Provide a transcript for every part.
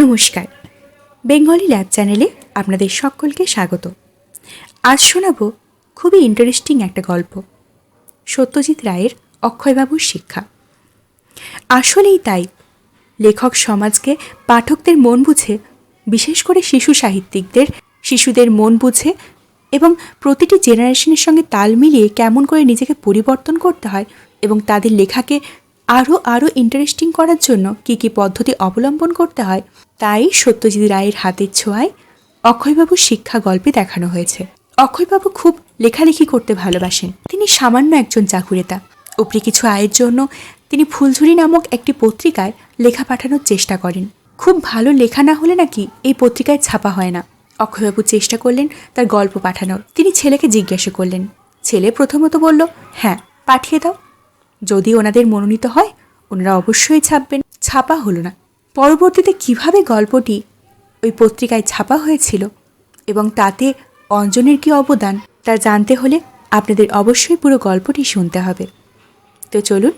নমস্কার। Bengali lab চ্যানেলে আপনাদের সকলকে স্বাগত। আজ শোনাবো খুবই ইন্টারেস্টিং একটা গল্প, সত্যজিৎ রায়ের অক্ষয়বাবুর শিক্ষা। আসলেই তাই, লেখক সমাজকে পাঠকদের মন বুঝে, বিশেষ করে শিশু সাহিত্যিকদের, শিশুদের মন বুঝে এবং প্রতিটি জেনারেশনের সঙ্গে তাল মিলিয়ে কেমন করে নিজেকে পরিবর্তন করতে হয় এবং তাদের লেখাকে আরও আরও ইন্টারেস্টিং করার জন্য কী কী পদ্ধতি অবলম্বন করতে হয়, তাই সত্যজিৎ রায়ের হাতের ছোঁয়ায় অক্ষয়বাবুর শিক্ষা গল্পে দেখানো হয়েছে। অক্ষয়বাবু খুব লেখালেখি করতে ভালোবাসেন। তিনি সামান্য একজন চাকুরেতা। উপরি কিছু আয়ের জন্য তিনি ফুলঝুরি নামক একটি পত্রিকায় লেখা পাঠানোর চেষ্টা করেন। খুব ভালো লেখা না হলে নাকি এই পত্রিকায় ছাপা হয় না। অক্ষয়বাবু চেষ্টা করলেন তার গল্প পাঠানোর। তিনি ছেলেকে জিজ্ঞাসা করলেন। ছেলে প্রথমত বলল হ্যাঁ পাঠিয়ে দাও। যদি ওনাদের মনোনীত হয়, ওনারা অবশ্যই ছাপবেন। ছাপা হলো না। পরবর্তীতে কীভাবে গল্পটি ওই পত্রিকায় ছাপা হয়েছিল এবং তাতে অঞ্জনের কী অবদান, তা জানতে হলে আপনাদের অবশ্যই পুরো গল্পটি শুনতে হবে। তো চলুন,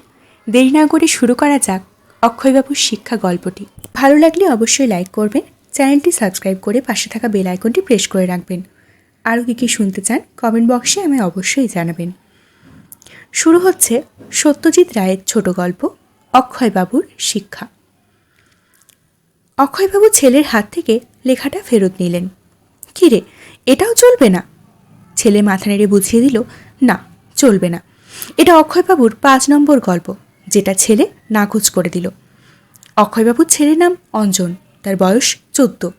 দেরি না করে শুরু করা যাক অক্ষয়বাবুর শিক্ষা গল্পটি। ভালো লাগলে অবশ্যই লাইক করবেন, চ্যানেলটি সাবস্ক্রাইব করে পাশে থাকা বেল আইকনটি প্রেস করে রাখবেন। আরও কী কী শুনতে চান, কমেন্ট বক্সে আমায় অবশ্যই জানাবেন। শুরু হচ্ছে সত্যজিৎ রায়ের ছোট গল্প, অক্ষয়বাবুর শিক্ষা। অক্ষয়বাবু ছেলের হাত থেকে লেখাটা ফেরত নিলেন। কিরে, এটাও চলবে না? ছেলে মাথা নেড়ে বুঝিয়ে দিল, না, চলবে না। এটা অক্ষয়বাবুর পাঁচ নম্বর গল্প, যেটা ছেলে নাকচ করে দিল। অক্ষয়বাবুর ছেলের নাম অঞ্জন, তার বয়স চোদ্দ।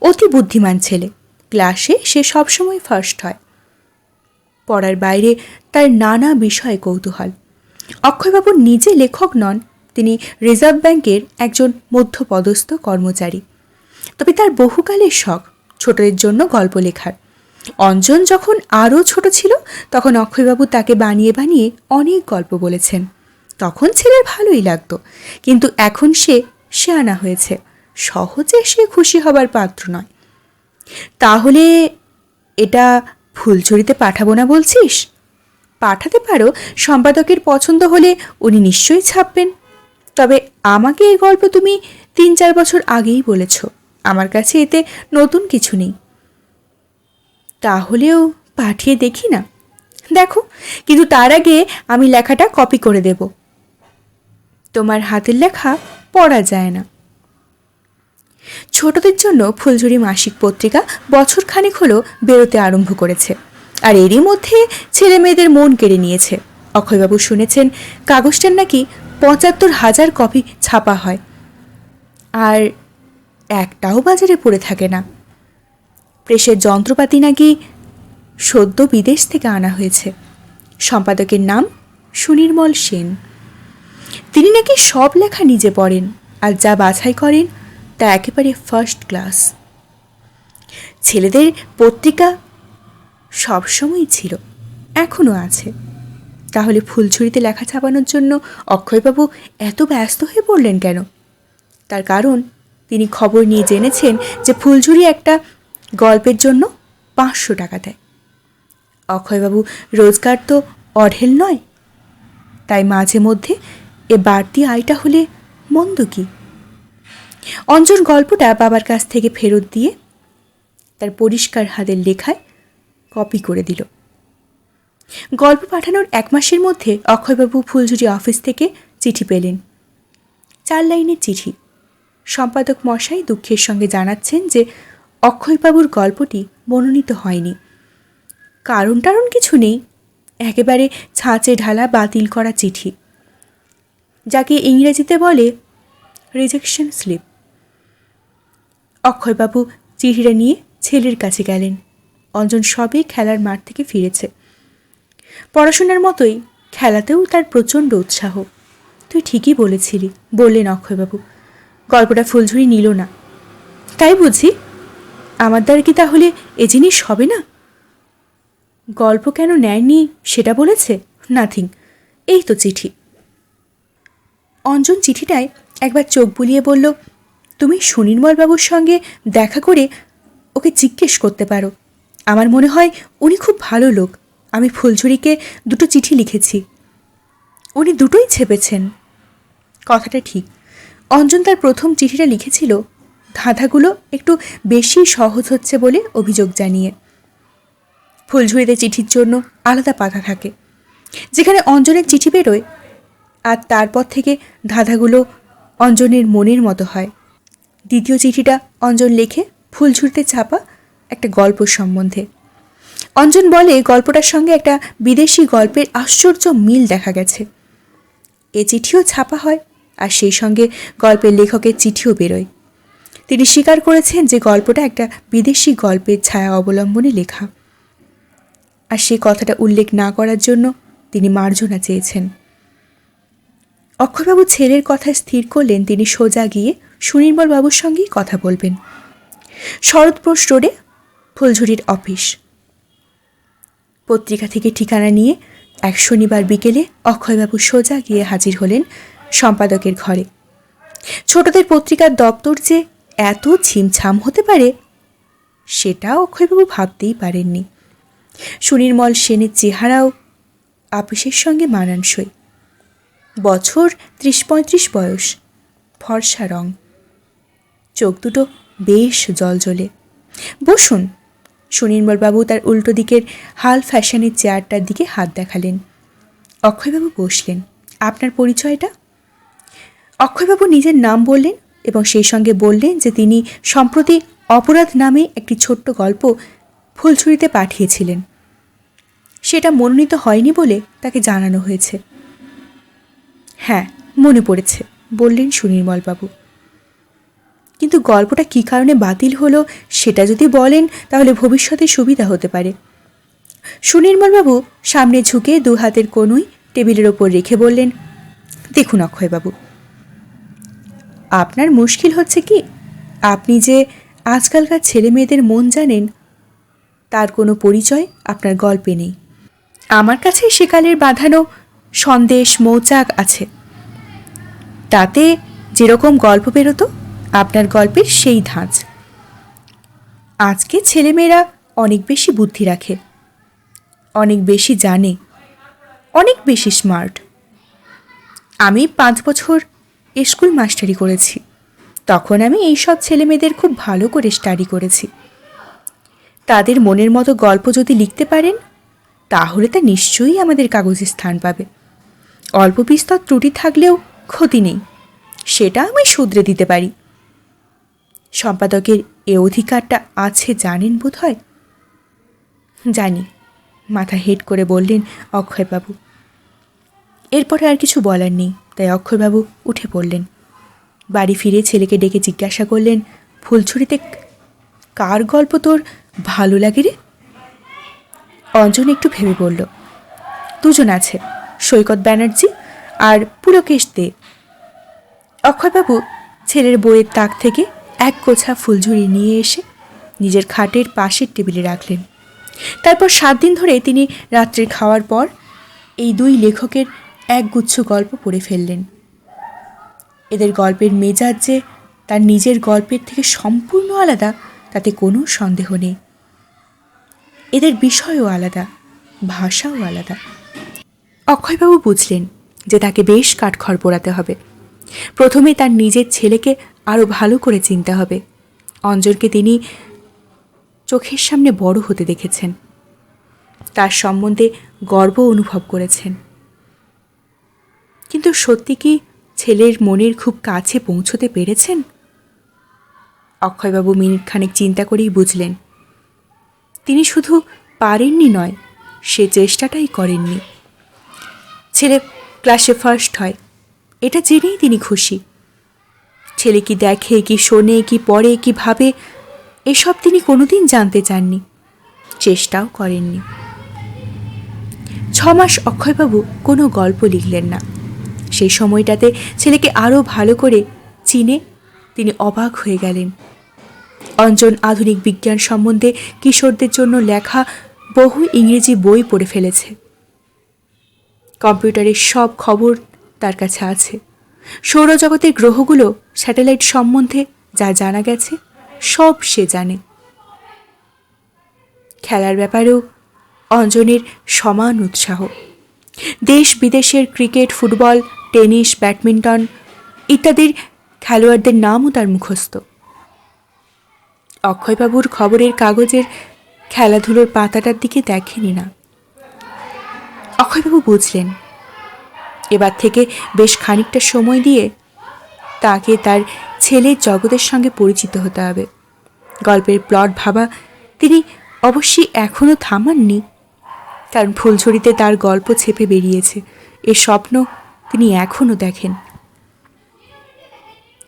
অতি বুদ্ধিমান ছেলে। ক্লাসে সে সবসময় ফার্স্ট হয়। পড়ার বাইরে তার নানা বিষয়ে কৌতূহল। অক্ষয়বাবু নিজে লেখক নন, তিনি রিজার্ভ ব্যাংকের একজন মধ্যপদস্থ কর্মচারী। তবে তার বহুকালের শখ, ছোটদের জন্য গল্প লেখার। অঞ্জন যখন আরও ছোট ছিল, তখন অক্ষয়বাবু তাকে বানিয়ে বানিয়ে অনেক গল্প বলেছেন। তখন ছেলের ভালোই লাগতো, কিন্তু এখন সে শেয়ানা হয়েছে, সহজে সে খুশি হবার পাত্র নয়। তাহলে এটা ফুলঝুরিতে পাঠাবো না বলছিস? পাঠাতে পারো, সম্পাদকের পছন্দ হলে উনি নিশ্চয়ই ছাপবেন। তবে আমাকে এই গল্প তুমি তিন চার বছর আগেই বলেছ। আমার কাছে এতে নতুন কিছু নেই। তাহলেও পাঠিয়ে দেখি না। দেখো, কিন্তু তার আগে আমি লেখাটা কপি করে দেব। তোমার হাতের লেখা পড়া যায় না। ছোটদের জন্য ফুলঝুরি মাসিক পত্রিকা বছর খানেক হলো বেরোতে আরম্ভ করেছে। আর এরই মধ্যে ছেলে মেয়েদের মন কেড়ে নিয়েছে। অক্ষয়বাবু শুনেছেন, কাগজটার নাকি পঁচাত্তর হাজার কপি ছাপা হয়। আর একটাও বাজারে পড়ে থাকে না। প্রেসের যন্ত্রপাতি নাকি সদ্য বিদেশ থেকে আনা হয়েছে। সম্পাদকের নাম সুনির্মল সেন। তিনি নাকি সব লেখা নিজে পড়েন আর যা বাছাই করেন তা একেবারে ফার্স্ট ক্লাস ছেলেদের পত্রিকা সবসময়ই ছিল, এখনও আছে। তাহলে ফুলছুরিতে লেখা ছাপানোর জন্য অক্ষয়বাবু এত ব্যস্ত হয়ে পড়লেন কেন? তার কারণ, তিনি খবর নিয়ে জেনেছেন যে ফুলঝুরি একটা গল্পের জন্য পাঁচশো টাকা দেয়। অক্ষয়বাবু রোজগার তো অঢেল নয়। তাই মাঝে মধ্যে এ বাড়তি আয়টা হলে মন্দ কি? অঞ্জন গল্পটা বাবার কাছ থেকে ফেরত দিয়ে তার পরিষ্কার হাতের লেখায় কপি করে দিল। গল্প পাঠানোর এক মাসের মধ্যে অক্ষয়বাবু ফুলঝুরি অফিস থেকে চিঠি পেলেন। চার লাইনের চিঠি। সম্পাদক মশাই দুঃখের সঙ্গে জানাচ্ছেন যে অক্ষয়বাবুর গল্পটি মনোনীত হয়নি। কারণ টারণ কিছু নেই। একেবারে ছাঁচে ঢালা বাতিল করা চিঠি। যাকে ইংরেজিতে বলে রিজেকশন স্লিপ অক্ষয়বাবু চিঠিটা নিয়ে ছেলের কাছে গেলেন। অঞ্জন সবে খেলার মাঠ থেকে ফিরেছে। পড়াশোনার মতোই খেলাতেও তার প্রচণ্ড উৎসাহ। তুই ঠিকই বলেছিলি, বললেন অক্ষয়বাবু। গল্পটা ফুলঝুরি নিল না। তাই বুঝি আমার দ্বারা কি তাহলে এ জিনিস হবে না? গল্প কেন নেয়নি সেটা বলেছে? নাথিং, এই তো চিঠি। অঞ্জন চিঠিটায় একবার চোখ বুলিয়ে বলল তুমি সুনির্মল বাবুর সঙ্গে দেখা করে ওকে জিজ্ঞেস করতে পারো। আমার মনে হয় উনি খুব ভালো লোক। আমি ফুলঝুরিকে দুটো চিঠি লিখেছি। উনি দুটোই ছেপেছেন। কথাটা ঠিক। অঞ্জন তার প্রথম চিঠিটা লিখেছিল, ধাঁধাগুলো একটু বেশি সহজ হচ্ছে বলে অভিযোগ জানিয়ে। ফুলঝুরিতে চিঠির জন্য আলাদা পাতা থাকে। যেখানে অঞ্জনের চিঠি বেরোয়, আর তারপর থেকে ধাঁধাগুলো অঞ্জনের মনের মতো হয়। দ্বিতীয় চিঠিটা অঞ্জন লেখে ফুলঝুরিতে ছাপা একটা গল্প সম্বন্ধে। অঞ্জন বলে, গল্পটার সঙ্গে একটা বিদেশি গল্পের আশ্চর্য মিল দেখা গেছে। এ চিঠিও ছাপা হয়, আর সেই সঙ্গে গল্পের লেখকের চিঠিও বেরোয়। তিনি স্বীকার করেছেন যে গল্পটা একটা বিদেশি গল্পের ছায়া অবলম্বনে লেখা। আর সেই কথাটা উল্লেখ না করার জন্য তিনি মার্জনা চেয়েছেন। অক্ষয়বাবু ছেলের কথা স্থির করলেন, তিনি সোজা গিয়ে সুনির্মল বাবুর সঙ্গেই কথা বলবেন। শরৎপ্রোষ রোডে ফুলঝুরির অফিস। পত্রিকা থেকে ঠিকানা নিয়ে এক শনিবার বিকেলে অক্ষয়বাবু সোজা গিয়ে হাজির হলেন সম্পাদকের ঘরে। ছোটদের পত্রিকার দপ্তর যে এত ছিমছাম হতে পারে, সেটা অক্ষয়বাবু ভাবতেই পারেননি। সুনির্মল সেনের চেহারাও আপিসের সঙ্গে মানানসই। বছর ত্রিশ পঁয়ত্রিশ বয়স, ফর্সা রং। চোখ দুটো বেশ জলজলে বসুন। সুনির্মলবাবু তার উল্টো দিকের হাল ফ্যাশনের চেয়ারটার দিকে হাত দেখালেন। অক্ষয়বাবু বসলেন। আপনার পরিচয়টা? অক্ষয়বাবু নিজের নাম বললেন এবং সেই সঙ্গে বললেন যে তিনি সম্প্রতি অপরাধ নামে একটি ছোট্ট গল্প ফুলছুরিতে পাঠিয়েছিলেন। সেটা মনোনীত হয়নি বলে তাকে জানানো হয়েছে। হ্যাঁ মনে পড়েছে, বললেন সুনির্মলবাবু। কিন্তু গল্পটা কী কারণে বাতিল হলো সেটা যদি বলেন, তাহলে ভবিষ্যতে সুবিধা হতে পারে। সুনির্মলবাবু সামনে ঝুঁকে দু হাতের কোনোই টেবিলের ওপর রেখে বললেন, দেখুন অক্ষয়বাবু, আপনার মুশকিল হচ্ছে কি? আপনি যে আজকালকার ছেলে মেয়েদের মন জানেন, তার কোনো পরিচয় আপনার গল্পে নেই। আমার কাছে সেকালের বাঁধানো সন্দেশ, মৌচাক আছে। তাতে যেরকম গল্প বেরোতো আপনার গল্পের সেই ধাঁচ। আজকে ছেলেমেয়েরা অনেক বেশি বুদ্ধি রাখে, অনেক বেশি জানে, অনেক বেশি স্মার্ট আমি পাঁচ বছর স্কুল মাস্টারি করেছি, তখন আমি এইসব ছেলেমেয়েদের খুব ভালো করে স্টাডি করেছি। তাদের মনের মতো গল্প যদি লিখতে পারেন, তাহলে তা নিশ্চয়ই আমাদের কাগজে স্থান পাবে। অল্প বিস্তর ত্রুটি থাকলেও ক্ষতি নেই, সেটা আমি শুধরে দিতে পারি। সম্পাদকের এ অধিকারটা আছে জানেন বোধ হয় জানি, মাথা হেড করে বললেন অক্ষয়বাবু। এরপরে আর কিছু বলার নেই, তাই অক্ষয়বাবু উঠে পড়লেন। বাড়ি ফিরে ছেলেকে ডেকে জিজ্ঞাসা করলেন, ফুলছড়িতে কার গল্প তোর ভালো লাগে রে? অঞ্জন একটু ভেবে বলল, দুজন আছে, সৈকত ব্যানার্জি আর পুলকেশ দে। অক্ষয়বাবু ছেলের বইয়ের তাক থেকে এক গোছা ফুলঝুরি নিয়ে এসে নিজের খাটের পাশের টেবিলে রাখলেন। তারপর সাত দিন ধরে তিনি রাত্রে খাওয়ার পর এই দুই লেখকের এক গুচ্ছ গল্প পড়ে ফেললেন। এদের গল্পের মেজাজ যে তার নিজের গল্পের থেকে সম্পূর্ণ আলাদা, তাতে কোনো সন্দেহ নেই। এদের বিষয়ও আলাদা, ভাষাও আলাদা। অক্ষয়বাবু বুঝলেন যে তাকে বেশ কাঠখড় পোড়াতে হবে। প্রথমে তার নিজের ছেলেকে আরও ভালো করে চিনতে হবে। অঞ্জনকে তিনি চোখের সামনে বড় হতে দেখেছেন। তার সম্বন্ধে গর্ব অনুভব করেছেন। কিন্তু সত্যি কি ছেলের মনের খুব কাছে পৌঁছতে পেরেছেন? অক্ষয়বাবু মিনিটখানেক চিন্তা করেই বুঝলেন। তিনি শুধু পারেননি নয়, সে চেষ্টাটাই করেননি। ছেলে ক্লাসে ফার্স্ট হয়। এটা জেনেই তিনি খুশি। ছেলে কি দেখে, কি শোনে, কি পড়ে, কি ভাবে, এসব তিনি কোনোদিন জানতে চাননি, চেষ্টাও করেননি। ছ মাস অক্ষয়বাবু কোনো গল্প লিখলেন না। সেই সময়টাতে ছেলেকে আরও ভালো করে চিনে তিনি অবাক হয়ে গেলেন। অঞ্জন আধুনিক বিজ্ঞান সম্বন্ধে কিশোরদের জন্য লেখা বহু ইংরেজি বই পড়ে ফেলেছে। কম্পিউটারের সব খবর তার কাছে আছে। সৌরজগতের গ্রহগুলো স্যাটেলাইট সম্বন্ধে যা জানা গেছে, সব সে জানে। খেলার ব্যাপারেও অঞ্জনের সমান উৎসাহ। দেশ বিদেশের ক্রিকেট, ফুটবল, টেনিস, ব্যাডমিন্টন ইত্যাদির খেলোয়াড়দের নামও তার মুখস্থ। অক্ষয়বাবুর খবরের কাগজের খেলাধুলোর পাতাটার দিকে দেখেনি না। অক্ষয়বাবু বুঝলেন এবার থেকে বেশ খানিকটা সময় দিয়ে তাকে তার ছেলের জগতের সঙ্গে পরিচিত হতে হবে। গল্পের প্লট ভাবা তিনি অবশ্যই এখনও থামাননি। কারণ ফুলঝুরিতে তার গল্প ছেপে বেরিয়েছে। এ স্বপ্ন তিনি এখনও দেখেন।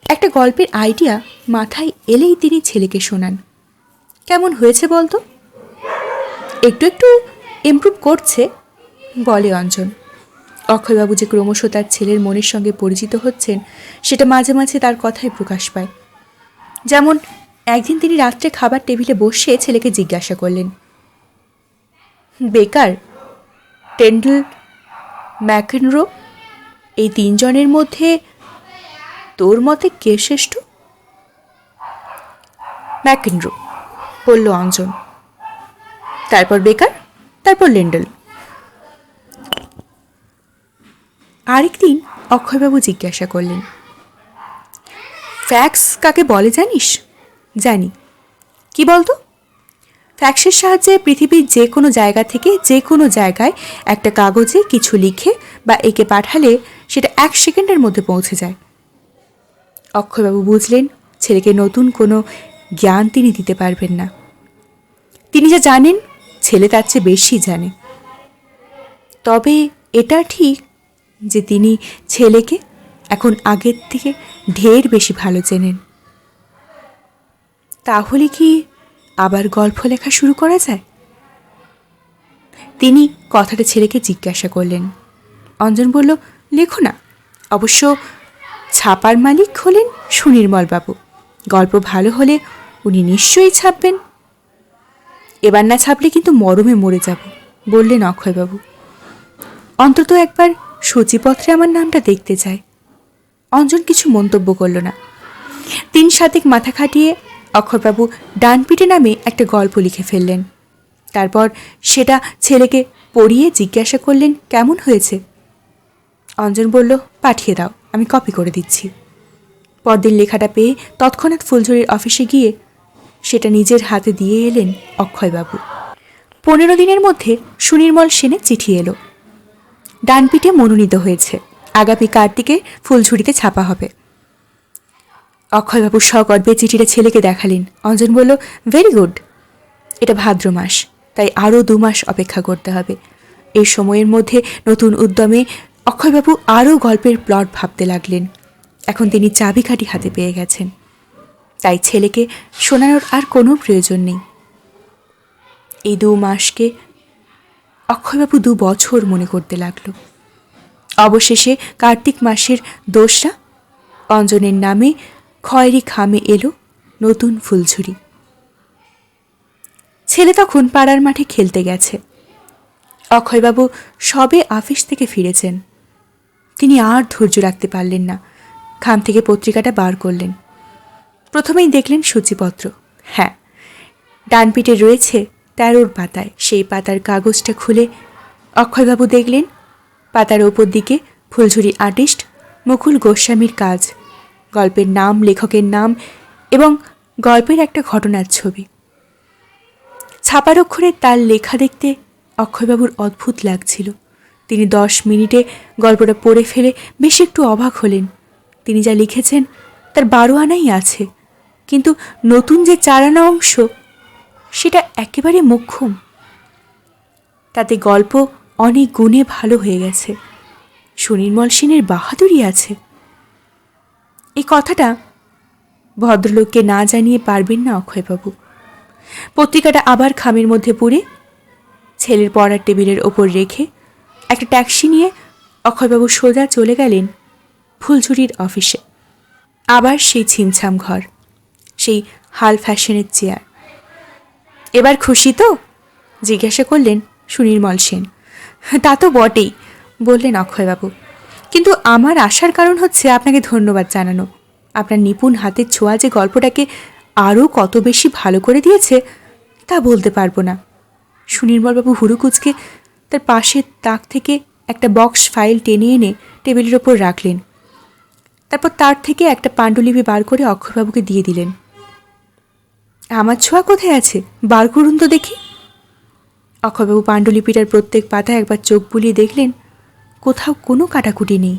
একটা গল্পের আইডিয়া মাথায় এলেই তিনি ছেলেকে শোনান। কেমন হয়েছে বলতো? একটু একটু ইমপ্রুভ করছে, বলে অঞ্জন। অক্ষয়বাবু যে ক্রমশ তার ছেলের মনের সঙ্গে পরিচিত হচ্ছেন, সেটা মাঝে মাঝে তার কথায় প্রকাশ পায়। যেমন, একদিন তিনি রাত্রে খাবার টেবিলে বসে ছেলেকে জিজ্ঞাসা করলেন, বেকার, টেন্ডল ম্যাকেনরো এই তিনজনের মধ্যে তোর মতে কে শ্রেষ্ঠ? ম্যাকেনরো বলল অঞ্জন। তারপর বেকার, তারপর লেন্ডল। আরেকদিন অক্ষয়বাবু জিজ্ঞাসা করলেন, ফ্যাক্স কাকে বলে জানিস? জানি। কি বলতো? ফ্যাক্সের সাহায্যে পৃথিবীর যে কোনো জায়গা থেকে যে কোনো জায়গায় একটা কাগজে কিছু লিখে বা একে পাঠালে সেটা এক সেকেন্ডের মধ্যে পৌঁছে যায়। অক্ষয়বাবু বুঝলেন, ছেলেকে নতুন কোনো জ্ঞান তিনি দিতে পারবেন না। তিনি যা জানেন, ছেলে তার চেয়ে বেশি জানে। তবে এটা ঠিক যে তিনি ছেলেকে এখন আগের থেকে ঢের বেশি ভালো চেনেন। তাহলে কি আবার গল্প লেখা শুরু করা যায়? তিনি কথাটা ছেলেকে জিজ্ঞাসা করলেন। অঞ্জন বলল, লেখো না। অবশ্য ছাপার মালিক হলেন সুনির্মলবাবু গল্প ভালো হলে উনি নিশ্চয়ই ছাপবেন। এবার না ছাপলে কিন্তু মরমে মরে যাব, বললেন অক্ষয়বাবু। অন্তত একবার সূচিপত্রে আমার নামটা দেখতে চায়। অঞ্জন কিছু মন্তব্য করল না। তিন সাতেক মাথা খাটিয়ে অক্ষয়বাবু ডানপিটে নামে একটা গল্প লিখে ফেললেন। তারপর সেটা ছেলেকে পড়িয়ে জিজ্ঞাসা করলেন, কেমন হয়েছে? অঞ্জন বলল, পাঠিয়ে দাও, আমি কপি করে দিচ্ছি। পরদিন লেখাটা পেয়ে তৎক্ষণাৎ ফুলঝুরির অফিসে গিয়ে সেটা নিজের হাতে দিয়ে এলেন অক্ষয়বাবু। পনেরো দিনের মধ্যে সুনির্মল সেনে চিঠি এলো। ডানপিটে মনোনীত হয়েছে। আগামী কার্তিকে ফুলঝুরিতে ছাপা হবে। অক্ষয়বাবু সগর্বে চিঠিটা ছেলেকে দেখালেন। অঞ্জন বলল ভেরি গুড এটা ভাদ্র মাস, তাই আরও দু মাস অপেক্ষা করতে হবে। এই সময়ের মধ্যে নতুন উদ্যমে অক্ষয়বাবু আরও গল্পের প্লট ভাবতে লাগলেন। এখন তিনি চাবিকাঠি হাতে পেয়ে গেছেন। তাই ছেলেকে শোনানোর আর কোনো প্রয়োজন নেই। এই দু মাসকে অক্ষয়বাবু দু বছর মনে করতে লাগল। অবশেষে কার্তিক মাসের দোসরা, অঞ্জনের নামে খয়েরি খামে এলো নতুন ফুলঝুরি। ছেলে তখন পাড়ার মাঠে খেলতে গেছে। অক্ষয়বাবু সবে আফিস থেকে ফিরেছেন। তিনি আর ধৈর্য রাখতে পারলেন না। খাম থেকে পত্রিকাটা বার করলেন। প্রথমেই দেখলেন সূচিপত্র। হ্যাঁ ডানপিটে রয়েছে তেরোর পাতায়। সেই পাতার কাগজটা খুলে অক্ষয়বাবু দেখলেন, পাতার ওপর দিকে ফুলঝুরি আর্টিস্ট মুকুল গোস্বামীর কাজ। গল্পের নাম, লেখকের নাম এবং গল্পের একটা ঘটনার ছবি। ছাপার অক্ষরে তার লেখা দেখতে অক্ষয়বাবুর অদ্ভুত লাগছিল। তিনি দশ মিনিটে গল্পটা পড়ে ফেলে বেশ একটু অবাক হলেন। তিনি যা লিখেছেন তার বারো আনাই আছে। কিন্তু নতুন যে চার আনা অংশ সেটা একেবারে মোক্ষম। তাতে গল্প অনেক গুণে ভালো হয়ে গেছে। সুনির্মল সেনের বাহাদুরি আছে। এই কথাটা ভদ্রলোককে না জানিয়ে পারবেন না অক্ষয়বাবু। পত্রিকাটা আবার খামের মধ্যে পুরে ছেলের পড়ার টেবিলের ওপর রেখে একটা ট্যাক্সি নিয়ে অক্ষয়বাবু সোজা চলে গেলেন ফুলঝুরির অফিসে। আবার সেই ছিমছাম ঘর, সেই হাল ফ্যাশনের চেয়ার। এবার খুশি তো? জিজ্ঞাসা করলেন সুনির্মল সেন। তা তো বটেই, বললেন অক্ষয়বাবু। কিন্তু আমার আসার কারণ হচ্ছে আপনাকে ধন্যবাদ জানানো। আপনার নিপুণ হাতের ছোঁয়া যে গল্পটাকে আরও কত বেশি ভালো করে দিয়েছে, তা বলতে পারব না। সুনির্মলবাবু হুরুকুচকে তার পাশের তাক থেকে একটা বক্স ফাইল টেনে এনে টেবিলের ওপর রাখলেন। তারপর তার থেকে একটা পাণ্ডুলিপি বার করে অক্ষয়বাবুকে দিয়ে দিলেন। আমার ছোঁয়া কোথায় আছে? বার করুন তো দেখি। অক্ষয়বাবু পাণ্ডুলিপিটার প্রত্যেক পাতা একবার চোখ বুলিয়ে দেখলেন, কোথাও কোনো কাটাকুটি নেই।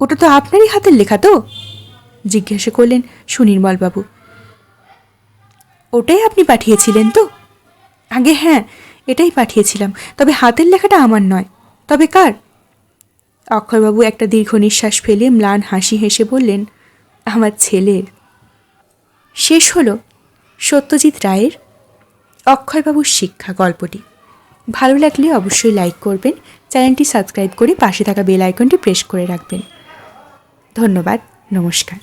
ওটা তো আপনারই হাতের লেখা তো? জিজ্ঞাসা করলেন সুনির্মলবাবু। ওটাই আপনি পাঠিয়েছিলেন তো? আগে হ্যাঁ এটাই পাঠিয়েছিলাম, তবে হাতের লেখাটা আমার নয়। তবে কার? অক্ষয়বাবু একটা দীর্ঘ নিঃশ্বাস ফেলে ম্লান হাসি হেসে বললেন, আমার ছেলের। শেষ হলো সত্যজিৎ রায়ের অক্ষয়বাবুর শিক্ষা গল্পটি। ভালো লাগলে অবশ্যই লাইক করবেন, চ্যানেলটি সাবস্ক্রাইব করে পাশে থাকা বেল আইকনটি প্রেস করে রাখবেন। ধন্যবাদ, নমস্কার।